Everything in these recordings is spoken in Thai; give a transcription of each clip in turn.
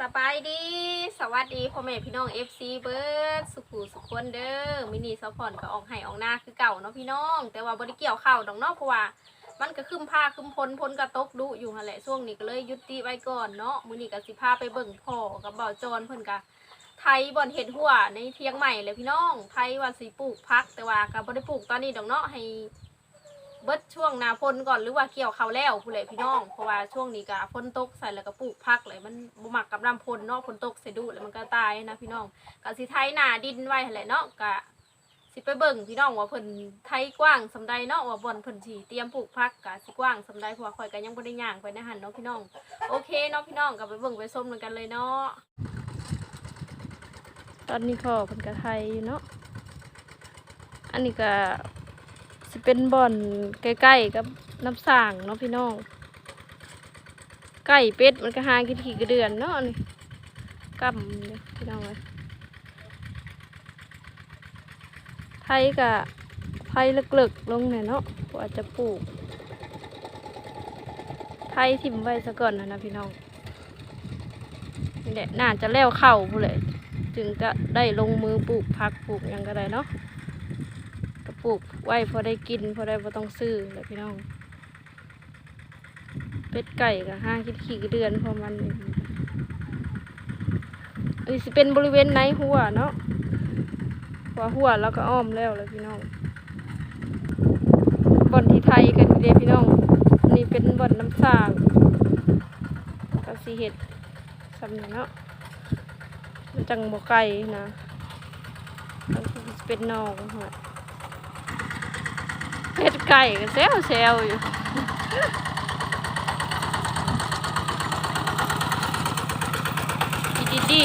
สบายดี สวัสดีพ่อแม่พี่น้อง FC เบิร์ดสุขุสุขคนเด้อมินีซัพพอร์ตก็ออกไห้ออกหน้าคือเก่าเนาะพี่น้อง แต่ว่าบ่ได้เกี่ยวข้าวดอกเนาะเพราะว่า มันก็คึมผ้าคึมพลพลกระตกดุอยู่หั่นแหละช่วงนี้ก็เลยยุติไว้ก่อนเนาะมื้อนี้ก็สิพาไปเบิ่งพ่อกับเบาจอนเพิ่นก็ไทยบ่อนเฮ็ดหัวในเทียงใหม่เลยพี่น้องไทยว่าสิปลูกพักแต่ว่าก็บ่ได้ปลูกตอนนี้ดอกเนาะให้ เบิดช่วงหนาฝนก่อนหรือว่าเกี่ยวเขาวแล้วผู้ใดพี่น้องเพราะว่าช่วงนี้ก็ฝนตกใส่แล้วก็ปลูกพักเลยมันบ่มักกับน้ำฝนเนาะฝนตกใส่ดูแล้วมันก็ตายนะพี่น้องก็สิไถหนาดินไว้หั่นแหละเนาะก็สิไปเบิ่งพี่น้องว่าเพิ่นไถกว้างสำใดเนาะว่าบ่อนเพิ่นสิเตรียมปลูกพักก็สิกว้างสำใดเพราะว่าข่อยก็ยังบ่ได้ย่างไปในหันเนาะพี่น้องโอเคเนาะพี่น้องก็ไปเบิ่งไปชมกันเลยเนาะตอนนี้พ่อเพิ่นก็ไถอยู่เนาะอันนี้ก็ สิเป็นบ่อนใกล้ๆกับน้ำสางเนาะพี่น้องไก่เป็ดมันก็หากินขี่กระเดือนเนาะนี่กำเนี่ยพี่น้องเลยไทยกะไทยเลึกๆลงเนี่ยเนาะกว่าจะปลูก ไทยทิมไว้ซะก่อนนะนะพี่น้องนี่แหละน่าจะแล้วเข้าผู้เลยจึงจะได้ลงมือปลูกผักปลูกยังก็ได้เนาะ ไว้พอได้กินพอได้พอต้องซื้อเลยพี่น้อง เป็ดไก่กับห้าคิดขี่เดือนพอมันอันนี้สิเป็นบริเวณในหัวเนาะหัวหัวแล้วก็อ้อมแล้วเลยพี่น้องบ่อนที่ไทยกันเดียพี่น้อง นี่เป็นบ่อนน้ำสร้างก็สีเห็ดสำเนียงเนาะจังบ่ไก่นะแล้วก็สิเป็นนองหัวเห็ด ไก่ก็เซลเซลอยู่ดีดี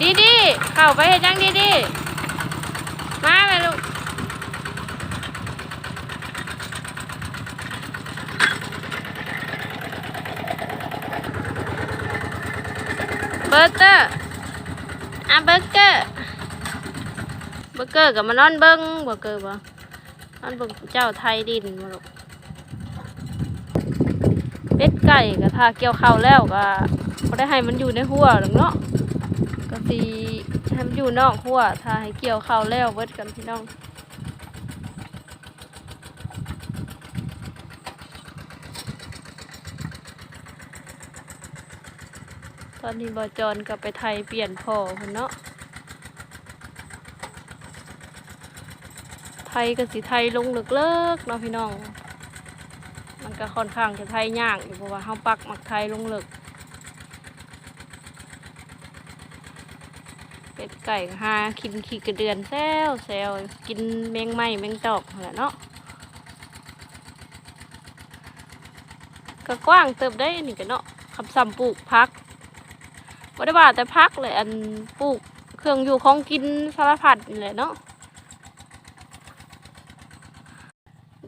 ดีดีเข้าไปเห็ดยังดีดีมาไปลูกเบอร์เกอร์อะเบอร์เกอร์เบอร์เกอร์กับมานอนเบิ้งเบอร์เกอร์บ่ อันเบิ่งเจ้าไทยดินมาลูกเป็ดไก่ก็ทาเกี่ยวข้าวแล้วก็บ่ได้ให้มันอยู่ในหัวหรอกเนาะก็สิให้มันอยู่นอกหัวถ้าให้เกี่ยวข้าวแล้วเบิดกันพี่น้องตอนนี้บอจอนกลับไปไทยเปลี่ยนพ่อคนเนาะ ไท ยกับสีไทยลงเลิกเลิกเนาะพี่น้อง มันก็ค่อนข้างจะไทยยากอยู่เพราะว่าเฮาปักหมักไทยลงเลิกเป็ดไก่ก็หากินขี้กระเดือนแซวแซวกินแมงไม้แมงตอกแหละเนาะก็กว้างเติบได้นี่ก็เนาะคำสั่ปลูกพักบ่ได้ว่าแต่พักเลยอันปลูกเครื่องอยู่ของกินสารพัดนี่แหละเนาะ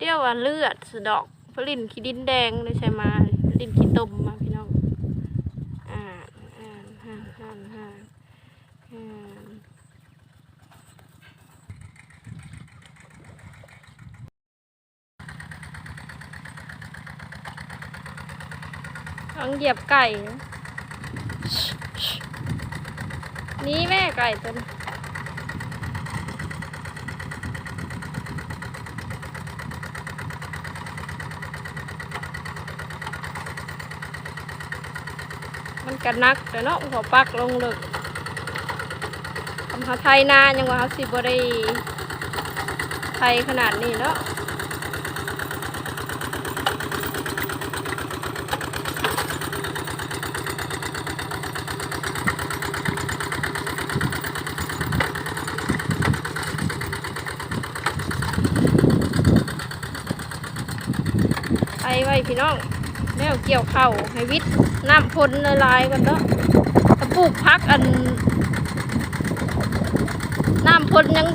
เดี๋ยวว่าเลือดสะดอกพลินขี้ดินแดงเลยใช่ไหมลินขี้ตมมาพี่น้องอ่าอ่าอ่าอ่าอ่าอ่าต้องเหยียบไก่นะนี่แม่ไก่ตัวนี้ มันกันนักแต่เนาะหัวปักลงเลยทำหาไทยนายังว่าเขาสิบ่ได้ไทยขนาดนี้เนาะไทยไว้พี่น้อง แล้วเกี่ยวเข่าให้วิทย์น้ำพ่นละลายกันเนาะถ้าปลูกพักอัน น้ำพ่นยัง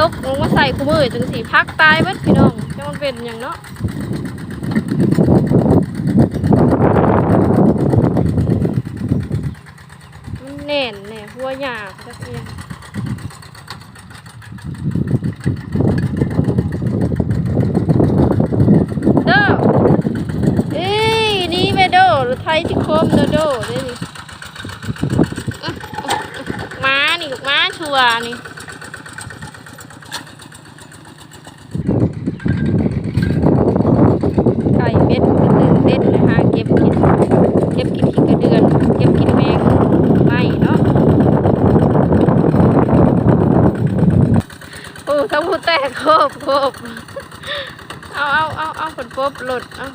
ตกลงมาใส่คู่มือจังสีพักตายเบิดพี่น้องจะมันเป็นอย่างเนาะมันแน่นแน่หัวหยาบจักเอียงเด้อ เอ้ยนี่แม่โดหรือไทยที่โคมโดโดเด้นี่ตัวนี่ไก่เป็ดกระตือเต้นนะคะเก็บกินเก็บกินขี้กระเดือนเก็บกินแมงไม่เนาะโอ้ทั้งผู้แตกโคบโคบเอาเอาเอาเอาผลปบหลุดเอา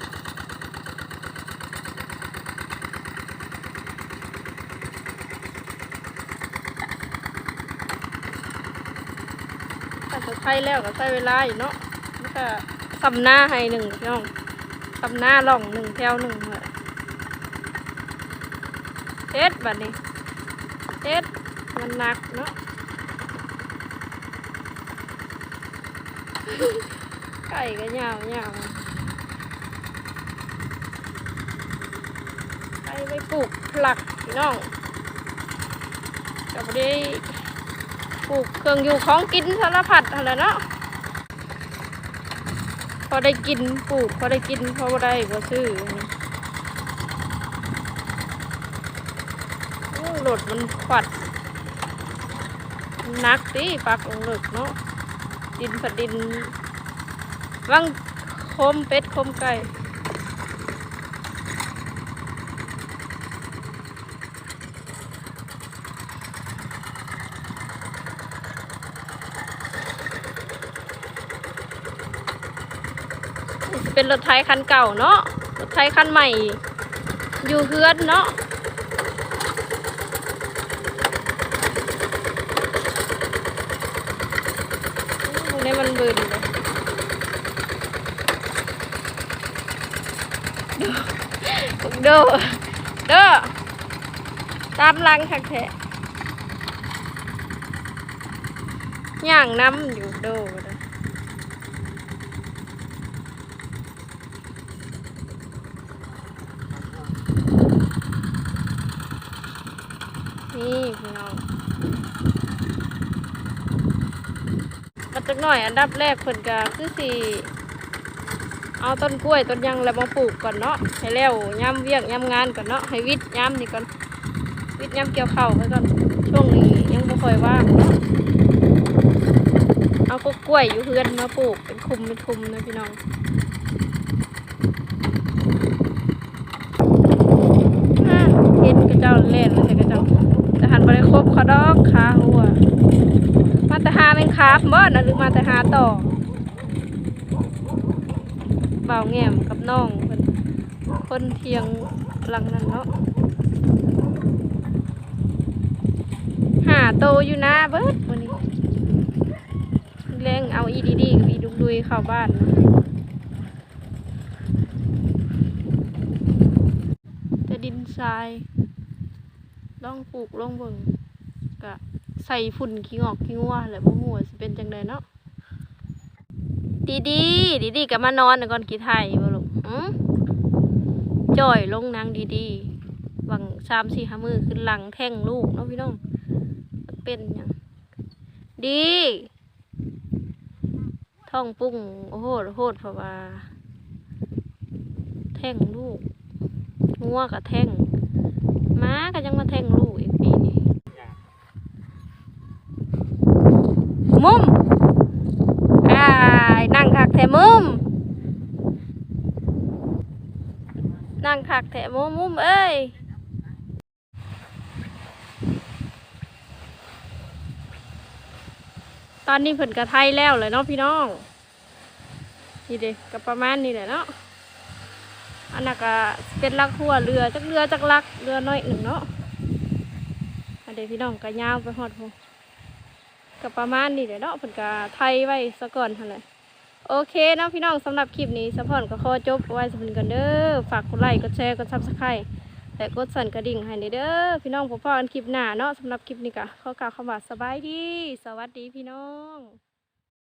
ถ้าจะ ใช้แล้วก็ใช้เวลาอยู่เนาะมันก็สำหน้าให้หนึ่งน้องสำหน้าล่องหนึ่งแถวหนึ่งเลยเฮ็ดบัดนี้เฮ็ดมันหนักเนาะไก่ก็ยาวยาวไปไปปลูกผลักน้องก็บ่ได้ ปลูกเครื่องอยู่ของกินสารพัดอะไรเนาะพอได้กินปลูกพอได้กินพอได้ก็ซื้อโอ้รถมันขวัดนหนักดิปักลงเลิกเนาะดินผัดดินวังคมเป็ดคมไก่ เป็นรถไทยคันเก่าเนาะรถไทยคันใหม่ อยู่เฮือนเนาะตรงนี้มันบินเลยเด้อเด้อตามลังคักแท้ย่างน้ำอยู่เด้อเด้อ นี่พี่น้องมาจักหน่อยอันดับแรกเพิ่นก็คือสิเอาต้นกล้วยต้นยังแล้วมาปลูกก่อนเนาะให้แล้วย้ำเวียกย้ำงานก่อนเนาะให้วิทย้ำนี่ก่อนวิทย้ำเกี่ยวเข่าไว้ก่อนช่วงนี้ยังไม่ค่อยว่างเนาะเอาก็กล้วยอยู่เพื่อนมาปลูกเป็นคุมเป็นคุมนะพี่น้องอะเห็นกระเจ้าเล่นมาใส่กระเจ้าจะหันไปครบ เขาดอกขาหัว มาแต่หาเป็นคาบบ่นะหรือมาแต่หาต่อเบาแง่มกับน้องเพิ่นคนเทียงหลังนั้นเนาะหาโตอยู่นะเบิดวันนี้แรงเอาอีดีดีกับอีดุกดุยเข้าบ้านเนาะแต่ดินทรายลองปลูกลองเบิ่ง กะใส่ฝุ่นขี้งอกขี้งัวแหละบ่ฮู้ว่าสิเป็นจังไดเนาะดีดีดีดีกับมานอนก่อนกี่ไทยบ่ลูกอืมจ่อยลงนางดีดีหวังสามสี่ห้ามือขึ้นหลังแท่งลูกเนาะพี่น้องเป็นหยังดีท้องปุ้งโอ้โหโหดเพราะว่า แท่งลูกงัวกับแท่งม้าก็ยังมาแท่งลูกอีกปีนี้มุม อ้ายนั่งคักแถมุม นั่งคักแถมมุมเอ้ยตอนนี้เพิ่นกระไทยแล้วเลยเนาะพี่น้องนี่เด็กก็ประมาณนี้แหละเนาะอันนั้นก็เป็นลักหัวเรือจักเรือจักลักเรือน้อยหนึ่งเนาะอันเด็กพี่น้องก็ยาวไปหอดพงกับประมาณนี้แหละเนาะเพิ่นก็ไทยไว้ซะก่อนหั่นแหละ โอเคเนาะพี่น้องสำหรับคลิปนี้สะพอนก็ขอจบไว้สำหรับกันเด้อฝากกดไลค์กดแชร์กดซับสไคร้และกดสั่นกระดิ่งให้เด้อพี่น้องพบกันคลิปหน้าเนาะสำหรับคลิปนี้ก็ขอกล่าวคำว่าสบายดี สวัสดีพี่น้อง